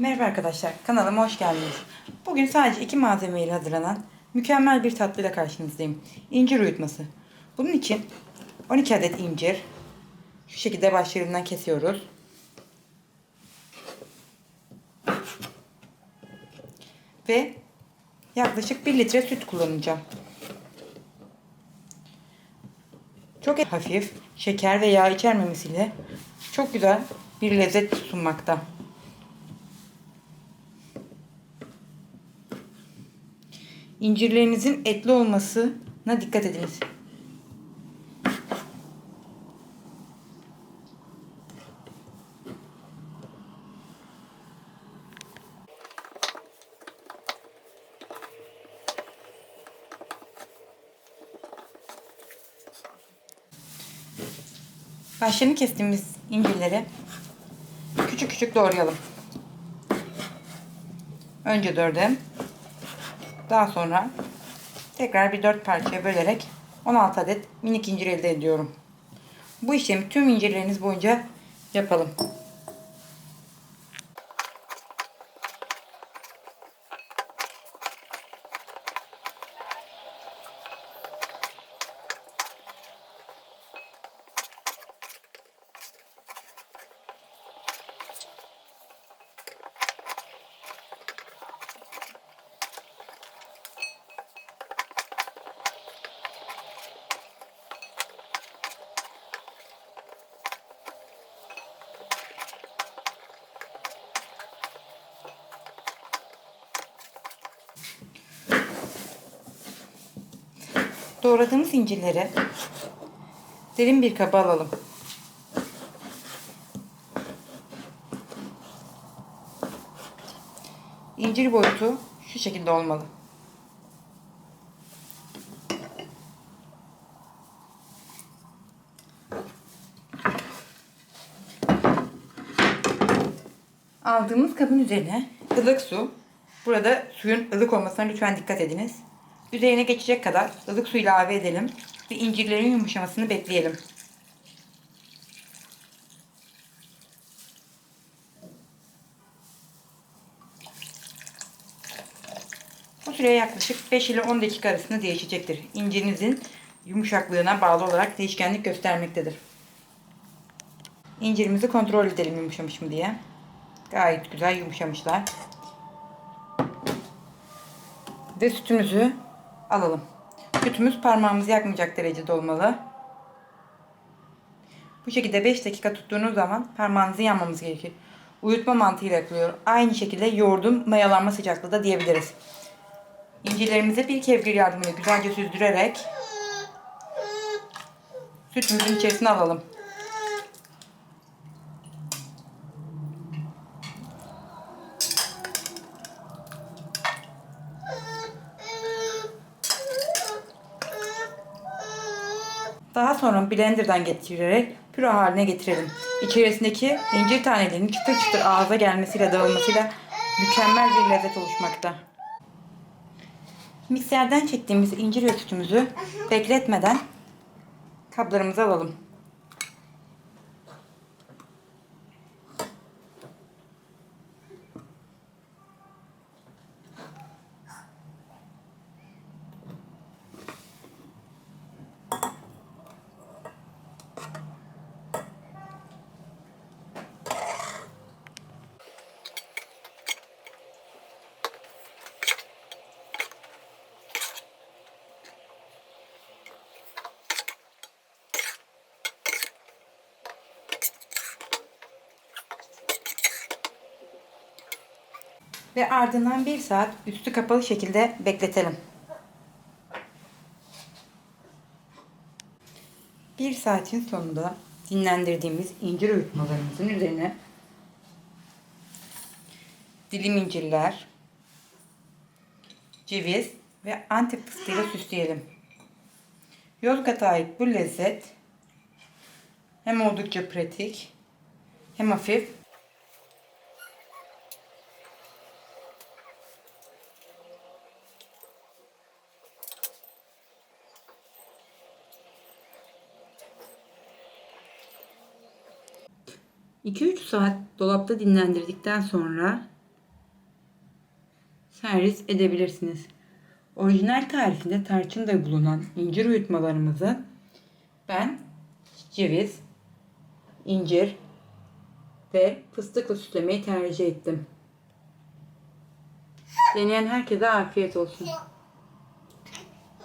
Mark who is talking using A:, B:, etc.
A: Merhaba arkadaşlar, kanalıma hoş geldiniz. Bugün sadece iki malzemeyle hazırlanan mükemmel bir tatlıyla karşınızdayım. İncir uyutması. Bunun için 12 adet incir şu şekilde başlarından kesiyoruz. Ve yaklaşık 1 litre süt kullanacağım. Çok hafif, şeker ve yağ içermemesiyle çok güzel bir lezzet sunmakta. İncirlerinizin etli olmasına dikkat ediniz. Başlarını kestiğimiz incirleri küçük küçük doğrayalım. Önce dörde, daha sonra tekrar bir dört parçaya bölerek 16 adet minik incir elde ediyorum. Bu işlemi tüm incirleriniz boyunca yapalım. Doğradığımız incirleri derin bir kaba alalım. İncir boyutu şu şekilde olmalı. Aldığımız kabın üzerine ılık su. Burada suyun ılık olmasına lütfen dikkat ediniz. Üzerine geçecek kadar ılık su ilave edelim ve incirlerin yumuşamasını bekleyelim. Bu süre yaklaşık 5 ile 10 dakika arasında değişecektir. İncirinizin yumuşaklığına bağlı olarak değişkenlik göstermektedir. İncirimizi kontrol edelim yumuşamış mı diye. Gayet güzel yumuşamışlar. Ve sütümüzü alalım. Sütümüz parmağımızı yakmayacak derecede olmalı. Bu şekilde 5 dakika tuttuğunuz zaman parmağınızı yanmamız gerekir. Uyutma mantığıyla yapılıyor. Aynı şekilde yoğurdun mayalanma sıcaklığı da diyebiliriz. İncilerimizi bir kevgir yardımıyla güzelce süzdürerek sütümüzün içerisine alalım. Daha sonra blenderdan geçirerek püre haline getirelim. İçerisindeki incir tanelerinin çıtır çıtır ağza gelmesiyle dağılmasıyla mükemmel bir lezzet oluşmakta. Mikserden çektiğimiz incir ve bekletmeden kaplarımıza alalım. Ve ardından bir saat üstü kapalı şekilde bekletelim. Bir saatin sonunda dinlendirdiğimiz incir uyutmalarımızın üzerine dilim incirler, ceviz ve antep fıstığıyla süsleyelim. Yozgat'a ait bu lezzet hem oldukça pratik hem hafif 2-3 saat dolapta dinlendirdikten sonra servis edebilirsiniz. Orijinal tarifinde tarçında bulunan incir uyutmalarımızı ben ceviz, incir ve fıstıkla süslemeyi tercih ettim. Deneyen herkese afiyet olsun.